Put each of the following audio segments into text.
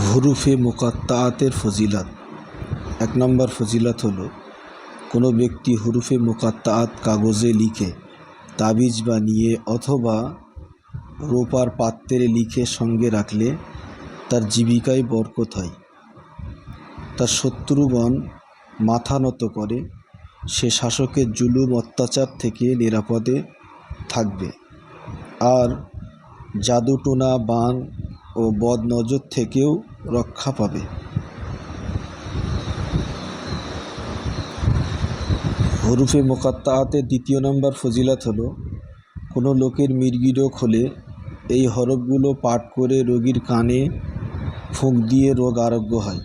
হুরুফে মোকাত্তাআতের ফজিলাত। এক নম্বর ফজিলাত হলো, কোনো ব্যক্তি হুরুফে মোকাত্তাআত কাগজে লিখে, তাবিজ বানিয়ে অথবা রোপার পাত্রে লিখে সঙ্গে রাখলে তার জীবিকায় বরকত হয়। তার শত্রুগণ মাথা নত করে, সে শাসকের জুলুম অত্যাচার থেকে নিরাপদে থাকবে। আর জাদুটোনা বান ও বদনজর থেকেও রক্ষা পাবে। হরুফে মোকাত্তাহাতে দ্বিতীয় নম্বর ফজিলাত হলো, কোনো লোকের মির্গি রোগ হলে এই হরফগুলো পাঠ করে রোগীর কানে ফুঁক দিয়ে রোগ আরোগ্য হয়।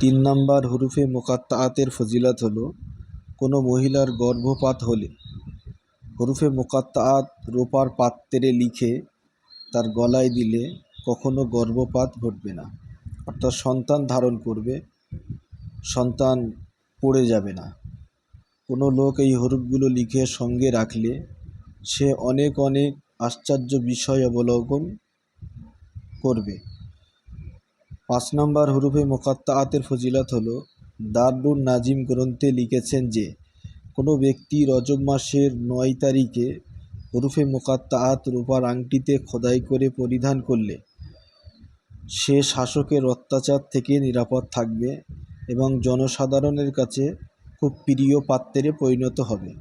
তিন নম্বর হরুফে মোকাত্তাহাতের ফজিলাত হলো, কোনো মহিলার গর্ভপাত হলে, হরুফে মোকাত্তাআত রোপার পাত্রে লিখে তার গলায় দিলে কখনো গর্ভপাত ঘটবে না। অর্থাৎ সন্তান ধারণ করবে, সন্তান পড়ে যাবে না। কোনো লোক এই হরফগুলো লিখে সঙ্গে রাখলে সে অনেক অনেক আশ্চর্য বিষয় অবলোকন করবে। পাঁচ নম্বর হরুফে মোকাত্তাআতের ফজিলত হলো, দারুণ নাজিম গ্রন্থে লিখেছেন যে, কোনো ব্যক্তি রজব মাসের নয় তারিখে হরুফে মোকাত্তাআত রূপার আংটিতে খোদাই করে পরিধান করলে সে শাসকের অত্যাচার থেকে নিরাপদ থাকবে এবং জনসাধারণের কাছে খুব প্রিয় পাত্রে পরিণত হবে।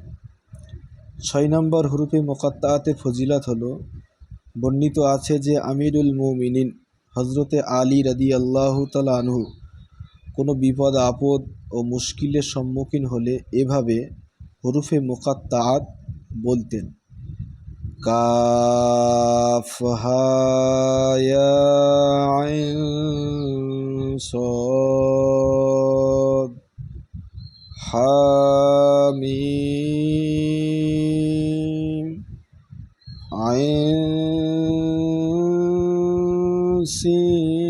ছয় নম্বর হরুফে মোকাত্তাআতের ফজিলাত হলো, বর্ণিত আছে যে আমিরুল মুমিনিন হজরতে আলী রাদি আল্লাহ আনহু কোনো বিপদ, আপদ ও মুশকিলের সম্মুখীন হলে এভাবে হরুফে মোকাত্তাআত বলতেন। كافها يا عين صاد حميم عين سين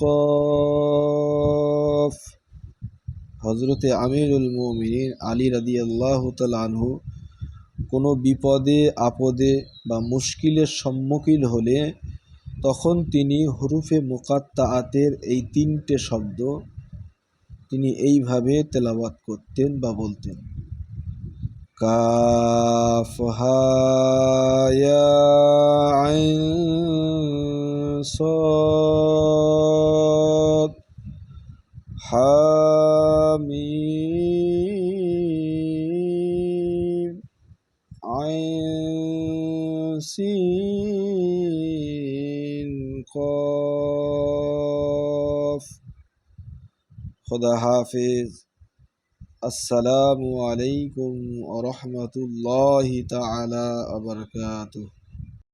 قاف حضرت امیر المؤمنين علي رضي الله تعالى عنه কোনো বিপদে, আপদে বা মুশকিলের সম্মুখীন হলে তখন তিনি হরুফে মোকাত্তাআতের এই তিনটে শব্দ তিনি এইভাবে তেলাবাত করতেন বা বলতেন। কাফহায়াইন হামি عين قاف. خدا حافظ. السلام عليكم ورحمة الله تعالى وبركاته.